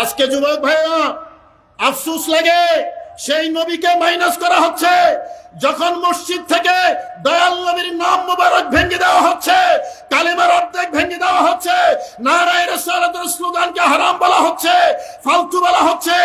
আজকে যুবক ভাইরা আফসুস লাগে সেই নবীকে মাইনাস করা হচ্ছে। যখন মসজিদ থেকে দয়াল নবীর নাম মুবারক ভেঙে দেওয়া হচ্ছে, কালিমার অর্ধেক ভেঙে দেওয়া হচ্ছে, নারায় রাসালাতের স্লোগানকে হারাম বলা হচ্ছে, ফালতু বলা হচ্ছে,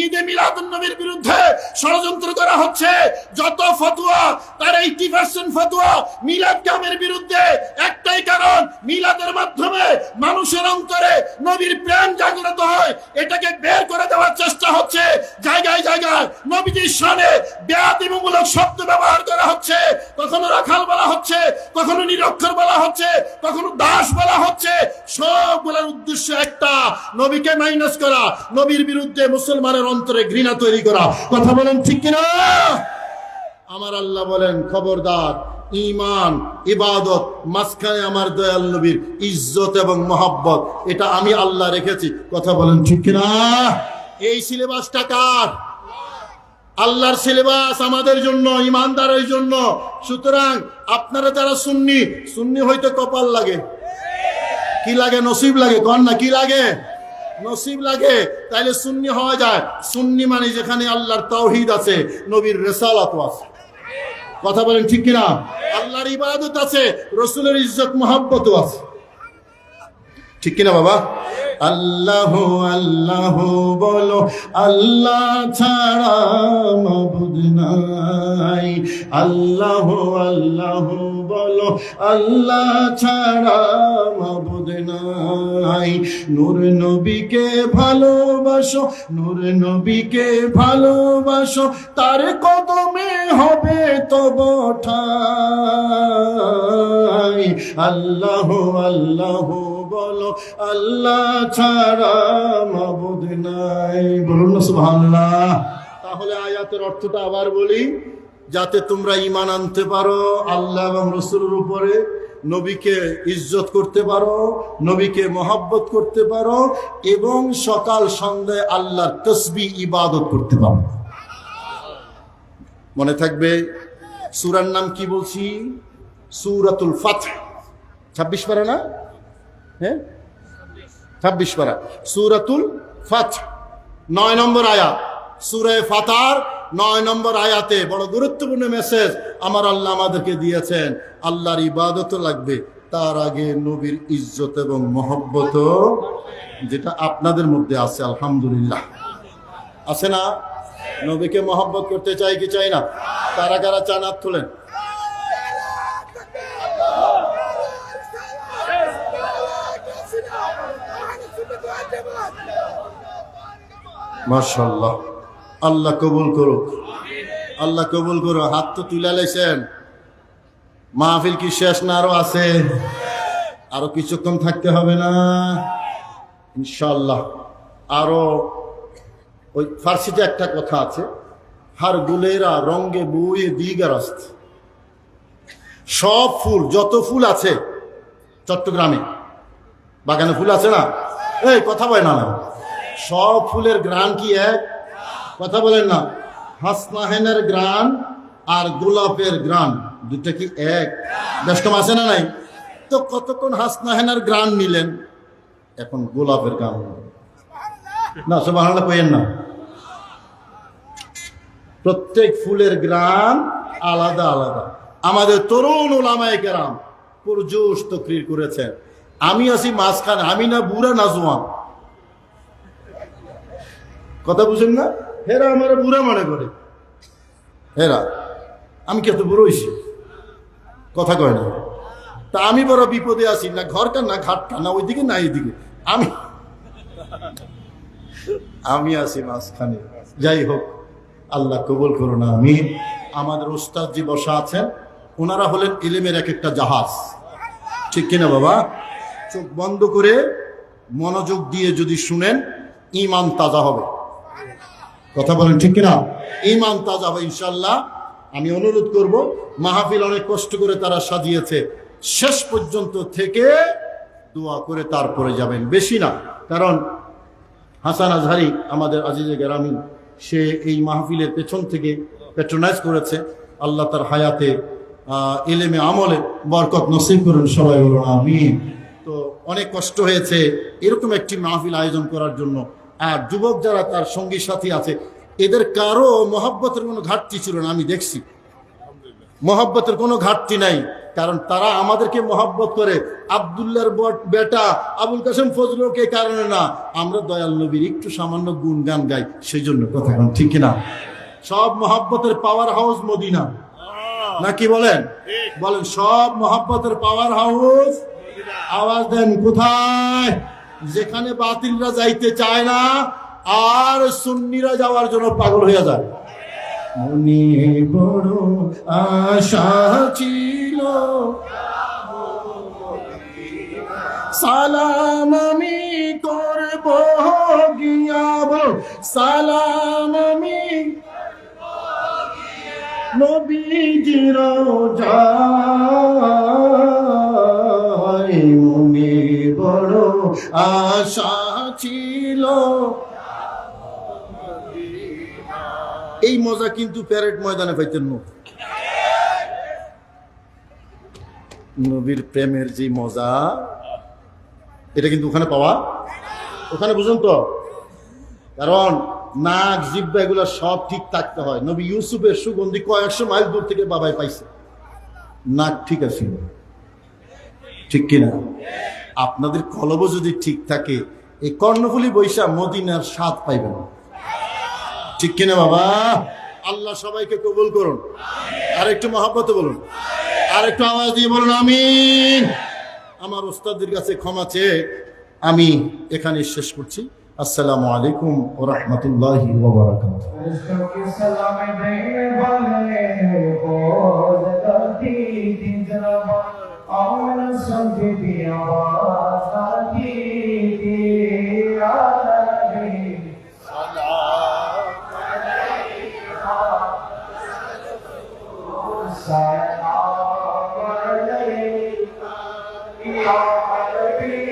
ঈদে মিলাদুন নবীর বিরুদ্ধে ষড়যন্ত্র করা হচ্ছে, যত ফতুয়া, তার এইটি পার্সেন্ট ফতুয়া মিলাদ কামের বিরুদ্ধে, একটাই কারণ, মিলাদের মাধ্যমে মানুষের অন্তরে নবীর প্রেম জাগ্রত হয়, এটাকে বের করে দেওয়ার চেষ্টা হচ্ছে, জায়গায় জায়গায় নবীজির সামনে বেয়াদিমূলক শব্দ ব্যবহার করা হচ্ছে, কখনো রাখাল বলা হচ্ছে, কখনো নিরক্ষর বলা হচ্ছে, কখনো দাস বলা হচ্ছে। সব বলার উদ্দেশ্য একটা, নবীকে মাইনাস করা, নবীর বিরুদ্ধে মুসলমানের অন্তরে ঘৃণা তৈরি করা। কথা বলেন ঠিক কিনা? আমার আল্লাহ বলেন, খবরদার ইমান ইবাদত, মাঝখানে আমার দয়াল নবীর ইজ্জত এবং মহাব্বত, এটা আমি আল্লাহ রেখেছি। কথা বলেন ঠিক কিনা? এই সিলেবাসটা কার? আল্লাহর সিলেবাস আমাদের জন্য, ইমানদারের জন্য। সুতরাং আপনারা যারা সুন্নি সুন্নি হইতে কপাল লাগে। কি লাগে? নসিব লাগে। কন না? কি লাগে? নসিব লাগে। তাইলে সুন্নি হওয়া যায়। সুন্নি মানে যেখানে আল্লাহর তাওহিদ আছে, নবীর রেসালাত আছে। কথা বলেন ঠিক কিনা? আল্লাহর ইবাদত আছে, রসুলের ইজ্জত মোহাব্বত আছে। ঠিক কিনা বাবা? আল্লাহ আল্লাহ বলো, আল্লাহ ছাড়া মাবুদ নাই। আল্লাহ আল্লাহ বলো, আল্লাহ ছাড়া মাবুদ নাই। নূর নবীকে ভালোবাসো, নূর নবীকে ভালোবাসো, তার কদমে হবে তব ঠাই। আল্লাহ আল্লাহ বলো, আল্লাহ ছাড়া মাবুদ নাই। বলুন না, সুবহানাল্লাহ। তাহলে আয়াতের অর্থটা আবার বলি, যাতে তোমরা ইমান আনতে পারো, আল্লাহ এবং রসুলের উপরে নবীকে ইজ্জত করতে পারো, নবীকে মহাব্বত করতে পারো, এবং সকাল সন্ধ্যায় আল্লাহর তসবি ইবাদত করতে পারো। মনে থাকবে, সুরার নাম কি বলছি? সুরাতুল ফাত ছাব্বিশ পারা না? হ্যাঁ? ছাব্বিশ পারা। সুরাতুল ফাত নয় নম্বর আয়াত। সুরে ফাতার, নয় নম্বর আয়াতে বড় গুরুত্বপূর্ণ মেসেজ আমার আল্লাহ আমাদেরকে দিয়েছেন। আল্লাহর ইবাদত লাগবে। তার আগে নবীর ইজ্জত এবং মহব্বত যেটা আপনাদের মধ্যে আছে, আলহামদুলিল্লাহ। আছে না? নবীকে মহব্বত করতে চাই কি চাই না? তারা কারা চান হাত তোলেন? মাশাল্লাহ আল্লাহ কবুল করুক। আল্লাহ কবুল করুক। হাত তো তুলে লেছেন মাহফিল কি শেষ না আরও আছে? আরও কিছুক্ষণ থাকতে হবে না? ইনশাল্লাহ আরও ওই ফার্সিতে একটা কথা আছে, হার গুলেরা রঙ্গে বুয়ে দিগারস্ত। সব ফুল, যত ফুল আছে, চট্টগ্রামে, বাগানে ফুল আছে না? এই, কথা না না। সব ফুলের গ্রান কি এক? কথা বলেন না। হাসনাহেনের গ্রান আর গোলাপের গ্রান দুটা কি এক? কম আছে না নাই? তো কতক্ষণ হাসনাহেনের গ্রান নিলেন? এখন গোলাপের গ্রান নিলেন। না সব বাংলা কইেন না। প্রত্যেক ফুলের গ্রাম আলাদা আলাদা। আমাদের তরুণ ওলামায় কেরাম করেছেন। আমি আছি মাঝখানে, আমি না বুড়া না জোয়ান। কথা বুঝেন না? হেরা আমার বুড়া মনে করে। হেরা আমি কে তো বুড়ো হইছি? কথা কয় না। তা আমি বড় বিপদে আছি না ঘরটা না ঘাটটা না ওইদিকে না এইদিকে। আমি আমি আছি মাঝখানে। যাই হোক আল্লাহ কবুল করো না আমি আমাদের ওস্তাদ যে বসা আছেন ওনারা হলেন ইলেমের এক একটা জাহাজ। ঠিক কিনা বাবা? চোখ বন্ধ করে মনোযোগ দিয়ে যদি শুনেন ইমান তাজা হবে। কথা বলেন ঠিক কিনা? ইমান তাজা হবে ইনশাল্লাহ আমি অনুরোধ করব, মাহফিল অনেক কষ্ট করে তারা সাজিয়েছে। শেষ পর্যন্ত থেকে দোয়া করে তারপরে যাবেন। বেশি না, কারণ হাসান আজহারি আমাদের আজিজে গ্রামীণ সে এই মাহফিলের পেছন থেকে প্যাট্রোনাইজ করেছে। আল্লাহ তার হায়াতে এলেমে আমলে বরকত নসিব করুন সবাই বলুন আমি তো অনেক কষ্ট হয়েছে এরকম একটি মাহফিল আয়োজন করার জন্য। যুবক যারা, তার সঙ্গী সাথী আছে, এদের কারও মহাব্বতের কোনো ঘাটতি ছিল না, আমি দেখছি। মহাব্বতের কোনো ঘাটতি নাই, কারণ তারা আমাদেরকে মহাব্বত করে। আবদুল্লার বেটা আবুল কাসেম ফজলকে কারণে না, আমরা দয়াল নবীর একটু সামান্য গুণগান গাই সেই জন্য কথা ঠিক না সব মহাব্বতের পাওয়ার হাউস মদিনা। না কি বলেন? বলেন, সব মহাব্বতের পাওয়ার হাউস আওয়াজ দেন কোথায়? যেখানে বাতিলরা যাইতে চায় না, আর সুন্নিরা যাওয়ার জন্য পাগল হয়ে যায়। মনে বড় আশা ছিল। সালাম আমি করব গিয়া বলো। সালাম আমি নবীজির যায় আশা ছিল। এই মজা কিন্তু প্যারেড ময়দানে পাইতেন না নবীর প্রেমের যে মজা, এটা কিন্তু ওখানে পাওয়া ওখানে বুঝুন তো। কারণ নাক জিব্বা এগুলো সব ঠিক থাকতে হয়। নবী ইউসুফের সুগন্ধি কয়েকশো মাইল দূর থেকে বাবাই পাইছে। নাক ঠিক আছে? ঠিক কিনা? আপনাদের কলবও যদি ঠিক থাকে, এই কর্ণফুলি বৈশা মদিনার স্বাদ পাইবেন। ঠিক কিনা বাবা? আল্লাহ সবাইকে কবুল করুন। আর একটু মহাব্বত বলুন। আর একটু আওয়াজ দিয়ে বলুন আমি আমার ওস্তাদের কাছে ক্ষমা চেয়ে আমি এখানে শেষ করছি। আসসালামু আলাইকুম ও রহমতুল্লাহ ওবরাকাতুহু We are the.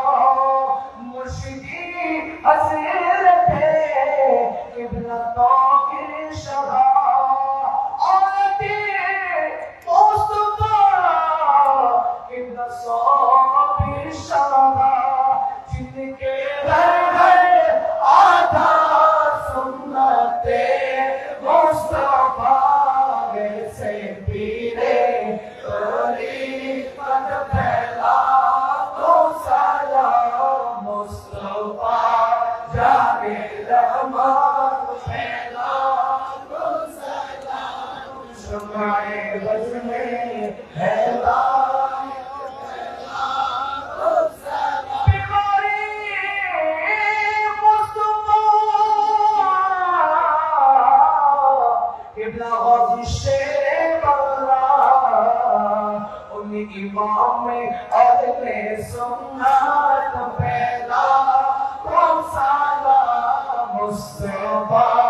Imam, Adne Sunnat, Pehla, Ramsan. céu vai.